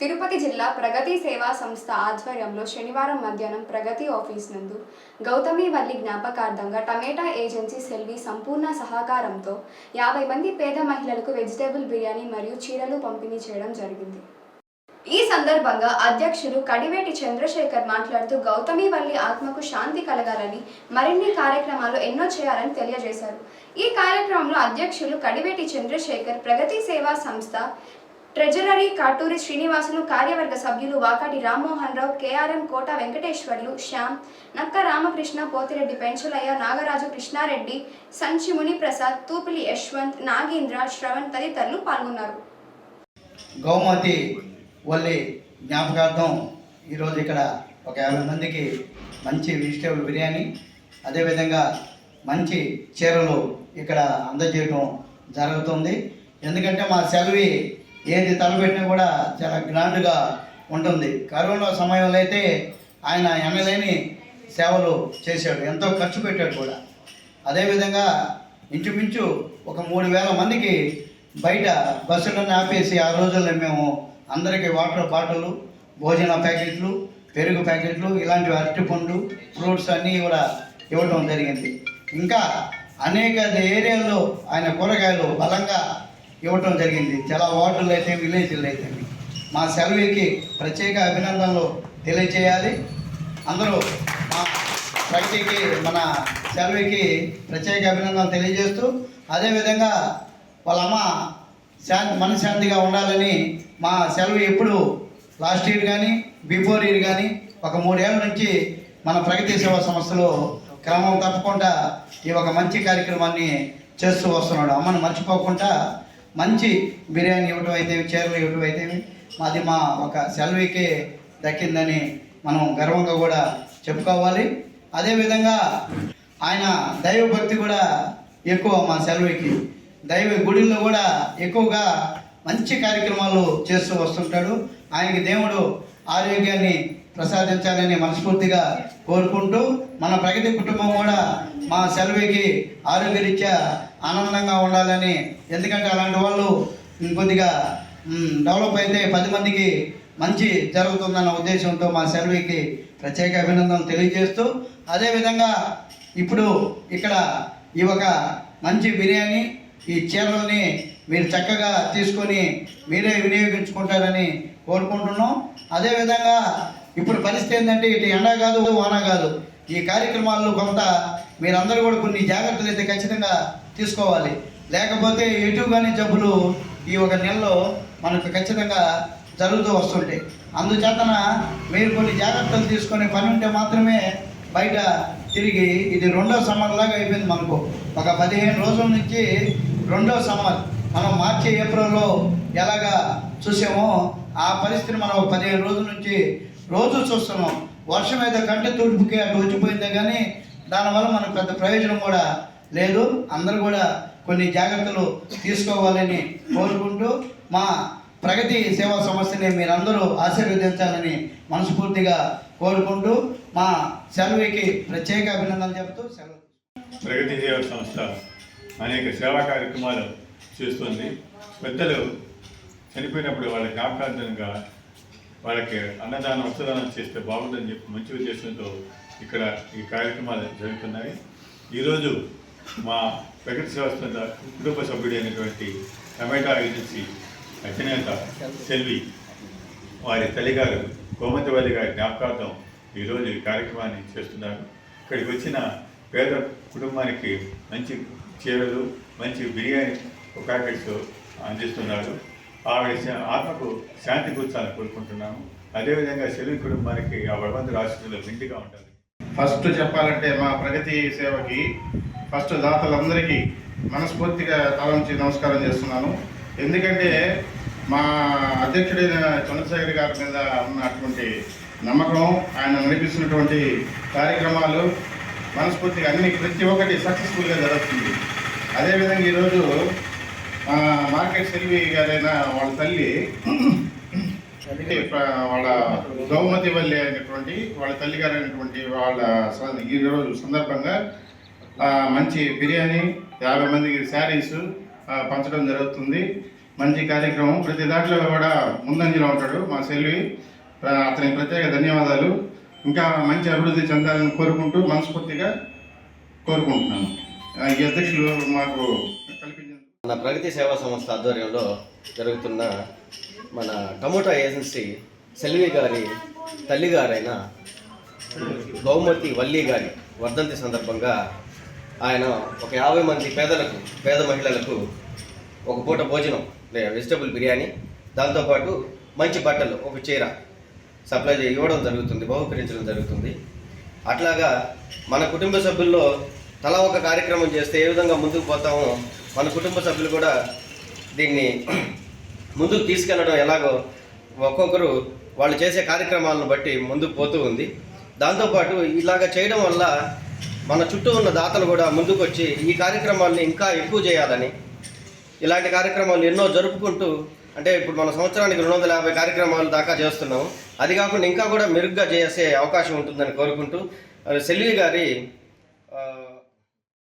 తిరుపతి జిల్లా ప్రగతి సేవా సంస్థ ఆధ్వర్యంలో శనివారం మధ్యాహ్నం ప్రగతి ఆఫీస్ నందు గౌతమి వల్లి జ్ఞాపకార్థంగా టమేటా ఏజెన్సీ సెల్వి సంపూర్ణ సహకారంతో యాభై మంది పేద మహిళలకు వెజిటేబుల్ బిర్యానీ మరియు చీరలు పంపిణీ చేయడం జరిగింది. ఈ సందర్భంగా అధ్యక్షులు కడివేటి చంద్రశేఖర్ మాట్లాడుతూ గౌతమి వల్లి ఆత్మకు శాంతి కలగాలని మరిన్ని కార్యక్రమాలు ఎన్నో చేయాలని తెలియజేశారు. ఈ కార్యక్రమంలో అధ్యక్షులు కడివేటి చంద్రశేఖర్ ప్రగతి సేవా సంస్థ ట్రెజరరీ కాటూరి శ్రీనివాసులు కార్యవర్గ సభ్యులు వాకాటి రామ్మోహన్ రావు కేఆర్ఎం కోట వెంకటేశ్వర్లు శ్యామ్ నక్క రామకృష్ణ పోతిరెడ్డి పెంచులయ్య నాగరాజు కృష్ణారెడ్డి సంచి మునిప్రసాద్ తూపిలి యశ్వంత్ నాగేంద్ర శ్రవణ్ తదితరులు పాల్గొన్నారు. గౌమతి వల్లి జ్ఞాపకార్థం ఈరోజు ఇక్కడ ఒక యాభై మందికి మంచి వెజిటేబుల్ బిర్యానీ అదేవిధంగా మంచి చీరలు ఇక్కడ అందజేయడం జరుగుతుంది. ఎందుకంటే మా సెలవి ఏది తలపెట్టినా కూడా చాలా గ్రాండ్గా ఉంటుంది. కరోనా సమయంలో అయితే ఆయన ఎనలేని సేవలు చేశాడు ఎంతో ఖర్చు పెట్టాడు కూడా. అదేవిధంగా ఇంచుమించు ఒక మూడు వేల మందికి బయట బస్సులను ఆపేసి ఆ రోజుల్లో మేము అందరికీ వాటర్ బాటిల్ భోజన ప్యాకెట్లు పెరుగు ప్యాకెట్లు ఇలాంటి అరటిపండు ఫ్రూట్స్ అన్నీ కూడా ఇవ్వడం జరిగింది. ఇంకా అనేక ఏరియాల్లో ఆయన కూరగాయలు బలంగా ఇవ్వటం జరిగింది. చాలా వార్డులు అయితే విలేజ్లు అయితే. మా సెలవుకి ప్రత్యేక అభినందనలు తెలియజేయాలి. అందరూ మా ప్రగతికి మన సెలవుకి ప్రత్యేక అభినందనలు తెలియజేస్తూ అదేవిధంగా వాళ్ళ అమ్మ శాంతి మనశ్శాంతిగా ఉండాలని మా సెలవు ఎప్పుడు లాస్ట్ ఇయర్ కానీ బిఫోర్ ఇయర్ కానీ ఒక మూడేళ్ళ నుంచి మన ప్రగతి సేవా సంస్థలో క్రమం తప్పకుండా ఈ ఒక మంచి కార్యక్రమాన్ని చేస్తూ వస్తున్నాడు. అమ్మను మర్చిపోకుండా మంచి బిర్యానీ ఇవ్వటం అయితే చీరలు ఇవ్వటం అయితే మాది మా ఒక సెలవుకే దక్కిందని మనం గర్వంగా కూడా చెప్పుకోవాలి. అదేవిధంగా ఆయన దైవభక్తి కూడా ఎక్కువ మా సెలవుకి. దైవ గుడిలో కూడా ఎక్కువగా మంచి కార్యక్రమాలు చేస్తూ వస్తుంటాడు. ఆయనకి దేవుడు ఆరోగ్యాన్ని ప్రసాదించాలని మనస్ఫూర్తిగా కోరుకుంటూ మన ప్రగతి కుటుంబం కూడా మా సెలవుకి ఆరోగ్యరీత్యా ఆనందంగా ఉండాలని. ఎందుకంటే అలాంటి వాళ్ళు ఇంకొద్దిగా డెవలప్ అయితే పది మందికి మంచి జరుగుతుందన్న ఉద్దేశంతో మా సెలవుకి ప్రత్యేక అభినందనలు తెలియజేస్తూ అదేవిధంగా ఇప్పుడు ఇక్కడ ఈ ఒక మంచి బిర్యానీ ఈ చీరలని మీరు చక్కగా తీసుకొని మీరే వినియోగించుకుంటారని కోరుకుంటున్నాం. అదేవిధంగా ఇప్పుడు పరిస్థితి ఏంటంటే ఇటు ఎండ కాదు వాన కాదు. ఈ కార్యక్రమాల్లో కొంత మీరందరూ కూడా కొన్ని జాగ్రత్తలు అయితే ఖచ్చితంగా తీసుకోవాలి. లేకపోతే ఎటు కానీ జబ్బులు ఈ ఒక నెలలో మనకు ఖచ్చితంగా జరుగుతూ వస్తుంటాయి. అందుచేతన మీరు కొన్ని జాగ్రత్తలు తీసుకొని పని ఉంటే మాత్రమే బయట తిరిగి ఇది రెండో సమ్మర్ లాగా అయిపోయింది మనకు. ఒక పదిహేను రోజుల నుంచి రెండో సమ్మర్. మనం మార్చి ఏప్రిల్లో ఎలాగా చూసామో ఆ పరిస్థితిని మనం పదిహేను రోజుల నుంచి రోజు చూస్తున్నాం. వర్షం అయితే కంటే తూర్పుకి అటు వచ్చిపోయిందే కానీ దానివల్ల మనకు పెద్ద ప్రయోజనం కూడా లేదు. అందరూ కూడా కొన్ని జాగ్రత్తలు తీసుకోవాలని కోరుకుంటూ మా ప్రగతి సేవా సమస్యని మీరందరూ ఆశీర్వదించాలని మనస్ఫూర్తిగా కోరుకుంటూ మా సెలవుకి ప్రత్యేక అభినందనలు చెబుతూ సెలవు ప్రగతి సేవా సంస్థ అనేక సేవా కార్యక్రమాలు చేస్తుంది. పెద్దలు చనిపోయినప్పుడు వాళ్ళ జ్ఞాపకార్థంగా వాళ్ళకి అన్నదానం వస్త్రదానం చేస్తే బాగుందని చెప్పి మంచి ఉద్దేశంతో ఇక్కడ ఈ కార్యక్రమాలు జరుగుతున్నాయి. ఈరోజు మా ప్రకృతి సేవా కుటుంబ సభ్యుడైనటువంటి టమాటా ఏజెన్సీ అధినేత సెల్వి వారి తల్లిగారు కోమతివల్లి గారి జ్ఞాపకార్థం ఈరోజు ఈ కార్యక్రమాన్ని చేస్తున్నారు. ఇక్కడికి వచ్చిన పేద కుటుంబానికి మంచి చీరలు మంచి బిర్యానీ ప్యాకెట్స్ అందిస్తున్నారు. ఆమె ఆత్మకు శాంతి కూర్చాలని కోరుకుంటున్నాము. అదేవిధంగా సెలవు కుటుంబానికి ఆ భగవంతుడు ఆశీస్సులు మెండుగా ఉంటుంది ఫస్ట్ చెప్పాలంటే మా ప్రగతి సేవకి ఫస్ట్ దాతలందరికీ మనస్ఫూర్తిగా తలంచి నమస్కారం చేస్తున్నాను. ఎందుకంటే మా అధ్యక్షుడైన చంద్రశేఖర్ గారి మీద ఉన్నటువంటి నమ్మకం ఆయన నడిపిస్తున్నటువంటి కార్యక్రమాలు మనస్ఫూర్తిగా అన్ని ప్రతి ఒక్కటి సక్సెస్ఫుల్గా జరుగుతుంది. అదేవిధంగా ఈరోజు మార్కెట్ సెల్వి గారైన వాళ్ళ తల్లి అంటే వాళ్ళ గౌమతి వల్లి అయినటువంటి వాళ్ళ తల్లి గారు అయినటువంటి వాళ్ళ స- ఈ రోజు సందర్భంగా మంచి బిర్యానీ యాభై మందికి శారీస్ పంచడం జరుగుతుంది. మంచి కార్యక్రమం. ప్రతి దాంట్లో కూడా ముందంజలో ఉంటాడు మా సెల్వి. అతనికి ప్రత్యేక ధన్యవాదాలు. ఇంకా మంచి అభివృద్ధి చెందాలని కోరుకుంటూ మనస్ఫూర్తిగా కోరుకుంటున్నాను. ఈ అధ్యక్షులు మాకు మన ప్రగతి సేవా సంస్థ ఆధ్వర్యంలో జరుగుతున్న మన టమోటా ఏజెన్సీ సెల్వి గారి తల్లిగారైన గౌమతి వల్లి గారి వర్ధంతి సందర్భంగా ఆయన ఒక యాభై మంది పేదలకు పేద మహిళలకు ఒక పూట భోజనం లేదా వెజిటబుల్ బిర్యానీ దాంతోపాటు మంచి బట్టలు ఒక చీర సప్లై చేయ ఇవ్వడం జరుగుతుంది బహుకరించడం జరుగుతుంది. అట్లాగా మన కుటుంబ సభ్యుల్లో తలా ఒక కార్యక్రమం చేస్తే ఏ విధంగా ముందుకు పోతామో మన కుటుంబ సభ్యులు కూడా దీన్ని ముందుకు తీసుకెళ్ళడం ఎలాగో ఒక్కొక్కరు వాళ్ళు చేసే కార్యక్రమాలను బట్టి ముందుకు పోతూ ఉంది. దాంతోపాటు ఇలాగ చేయడం వల్ల మన చుట్టూ ఉన్న దాతలు కూడా ముందుకు వచ్చి ఈ కార్యక్రమాల్ని ఇంకా ఎక్కువ చేయాలని ఇలాంటి కార్యక్రమాలు ఎన్నో జరుపుకుంటూ అంటే ఇప్పుడు మన సంవత్సరానికి రెండు వందల యాభై కార్యక్రమాలు దాకా చేస్తున్నాం అది కాకుండా ఇంకా కూడా మెరుగ్గా చేసే అవకాశం ఉంటుందని కోరుకుంటూ సెల్వి గారి